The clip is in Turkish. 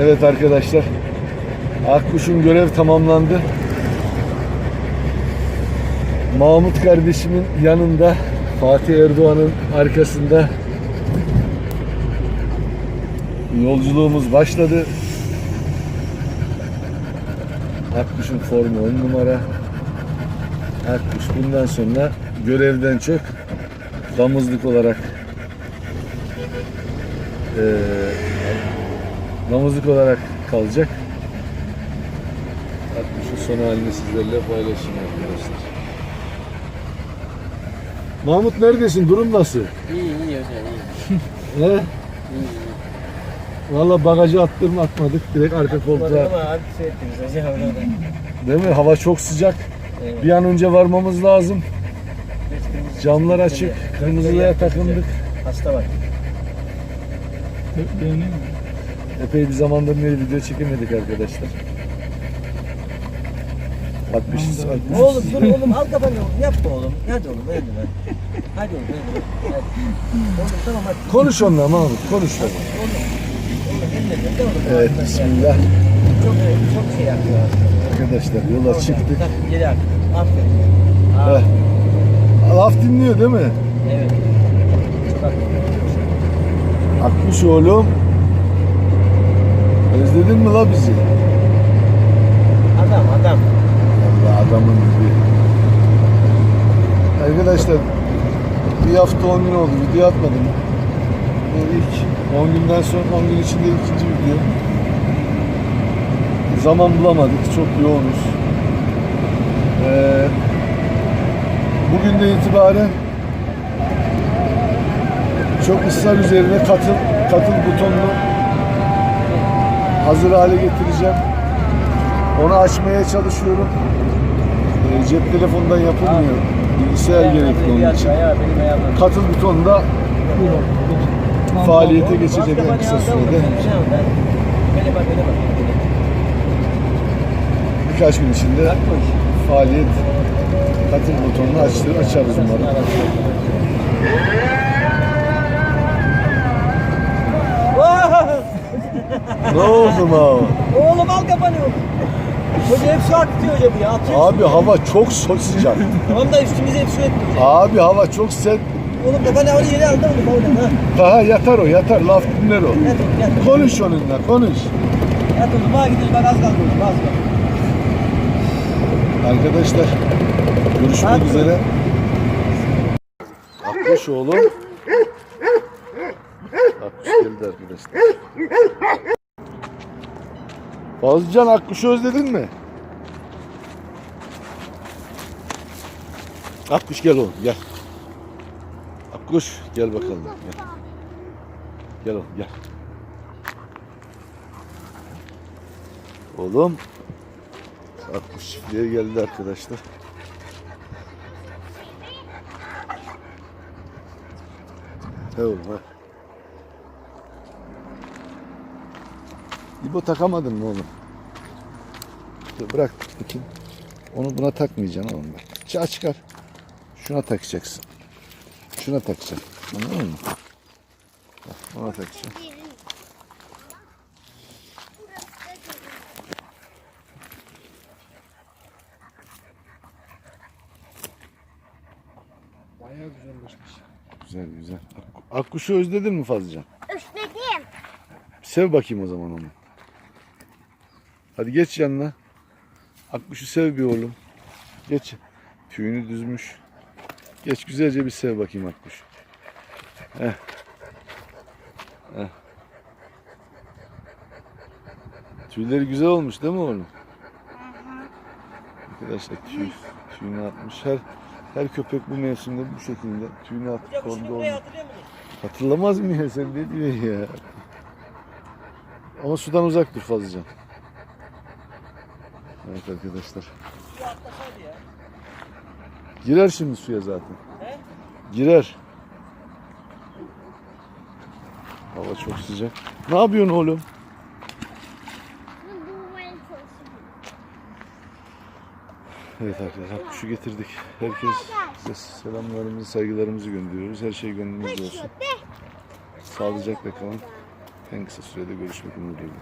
Evet arkadaşlar. Akkuş'un görev tamamlandı. Mahmut kardeşimin yanında Fatih Erdoğan'ın arkasında yolculuğumuz başladı. Akkuş'un formu 10 numara. Akkuş bundan sonra görevden çok damızlık olarak eee damızlık olarak kalacak. Akkuş'un son halini sizlerle paylaşayım arkadaşlar. Mahmut neredesin? Durum nasıl? İyi iyi hocam iyi. He? iyi, iyi. Valla bagajı attırma atmadık. Direkt arka koltuğa. Ama abi şey ettiniz hocam. Değil mi? Hava çok sıcak. Evet. Bir an önce varmamız lazım. Camlar açık. Kırmızıya takıldık. Hasta var. Epey bir zamandır ne video çekemedik arkadaşlar. 60 60 Oğlum dur oğlum al kafanı oğlum yapma oğlum. Hadi oğlum hadi lan. Hadi oğlum hadi. hadi. Oğlum tamam hadi. Konuş onunla Mahmut, konuş onunla. Oğlum. Oğlum dinle de oğlum. Evet, Bak, bismillah. Çok çok şey yapıyor. Arkadaşlar yola çıktık. Tak geri at. Aferin. Heh. Aferin. Laf dinliyor değil mi? Evet. 60 oğlum. Özledin mi la bizi? Adam adam. Allah adamın gibi. Arkadaşlar bir hafta 10 gün oldu video atmadım. Bu ilk 10 günden sonra 10 gün içinde ikinci video. Zaman bulamadık. Çok yoğunuz. Ee, bugünden itibaren çok ısrar üzerine katıl katıl butonunu hazır hale getireceğim. Onu açmaya çalışıyorum. Ee, cep telefonundan yapılmıyor. Bilgisayar gerekli onun için. Katıl butonunda faaliyete geçecek en kısa sürede. Bak. Birkaç gün içinde faaliyet katıl butonunu açtır, açarız umarım. Ne oldu ma? Oğlum al kafanı. Hoca hep su atıyor hoca bu ya. Atıyor. Abi hava çok so- sıcak. Tamam da üstümüze hep su etmiyor. Abi hava çok sert. Oğlum kafanı oraya yere aldı oğlum oğlum ha. Daha yatar o yatar laf dinler o. Yat oğlum yat. Konuş onunla konuş. Yat oğlum bana gidiyoruz bak az kaldı oğlum az kaldı. Arkadaşlar görüşmek üzere. Akkuş oğlum. Akkuş geldi arkadaşlar. Fazlıcan Akkuş'u özledin mi? Akkuş gel oğlum gel. Akkuş gel bakalım. Gel. Gel oğlum gel. Oğlum Akkuş çiftliğe geldi arkadaşlar. He oğlum ha. İbo takamadın mı oğlum? Dur, Bırak bakayım. Onu buna takmayacaksın oğlum bak. Çıkar çıkar. Şuna takacaksın. Şuna takacaksın. Anladın mı? Bak, Ona takacaksın. Bayağı güzelleşmiş. Güzel güzel. Akku- Akkuş'u özledin mi Fazlıcan? Üfledim. Sev bakayım o zaman onu. Hadi geç yanına. Akkuş'u sev bir oğlum. Geç. Tüyünü düzmüş. Geç güzelce bir sev bakayım Akkuş. Heh. Heh. Tüyleri güzel olmuş değil mi oğlum? Arkadaşlar tüy, tüyünü atmış. Her her köpek bu mevsimde bu şekilde tüyünü atıp şimdi olmuş. Hatırlamaz mı ya sen ne diyorsun ya? Ama sudan uzak dur fazlaca. Evet arkadaşlar. Girer şimdi suya zaten. Girer. Hava çok sıcak. Ne yapıyorsun oğlum? Evet arkadaşlar kuşu getirdik. Herkes selamlarımızı, saygılarımızı gönderiyoruz. Her şey gönlünüzde olsun. Sağlıcakla kalın. En kısa sürede görüşmek umuduyla.